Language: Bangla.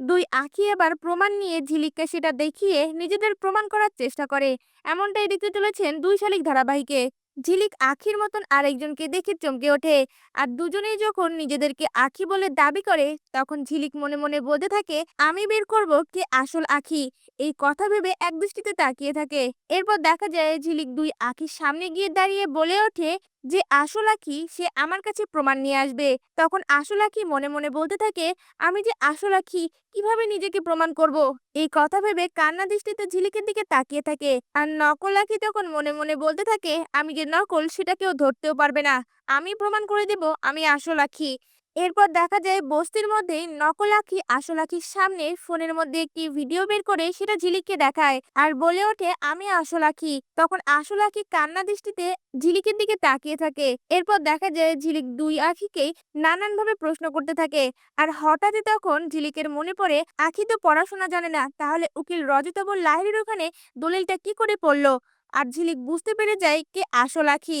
দুই আঁখি এবার প্রমাণ নিয়ে ঝিলিককে সেটা দেখিয়ে নিজেদের প্রমাণ করার চেষ্টা করে। এমনটাই দেখতে চলেছেন দুই শালিক ধারাবাহিকে। ঝিলিক আখির মতন আরেকজনকে দেখে চমকে ওঠে। আর দুজনেই যখন নিজেদেরকে আখি বলে দাবি করে, তখন ঝিলিক মনে মনে বলতে থাকে, আমি বের করব কে আসল আখি? এই কথা ভেবে এক দৃষ্টিতে তাকিয়ে থাকে। এরপর দেখা যায় ঝিলিক দুই আখির সামনে গিয়ে দাঁড়িয়ে বলে ওঠে যে আসল সে আমার কাছে প্রমাণ নিয়ে আসবে। তখন আসল মনে মনে বলতে থাকে, আমি যে আসল আখি কীভাবে নিজেকে প্রমাণ করব? এই কথা ভেবে কান্না দৃষ্টিতে ঝিলিকের দিকে তাকিয়ে থাকে। আর নকল আখি তখন মনে মনে বলতে থাকে, আমি যে নকল সেটা কেউ ধরতেও পারবে না। আমি প্রমাণ করে দেব, আমি আসল আখি এরপর দেখা যায় বস্তির মধ্যেই নকল আখি আসল আখির সামনে ফোনের মধ্যে একটি ভিডিও বের করে সেটা ঝিলিককে দেখায় আর বলে ওঠে, আমি আসল আখি তখন আসল আখি কান্না দৃষ্টিতে ঝিলিকের দিকে তাকিয়ে থাকে। এরপর দেখা যায় ঝিলিক দুই আখিকেই নানানভাবে প্রশ্ন করতে থাকে আর হঠাৎই তখন ঝিলিকের মনে পড়ে, আখি তো পড়াশোনা জানে না, তাহলে উকিল রজতবর লাহিড়ির ওখানে দলিলটা কি করে পড়ল? আর ঝিলিক বুঝতে পেরে যায়, কে আসল আখি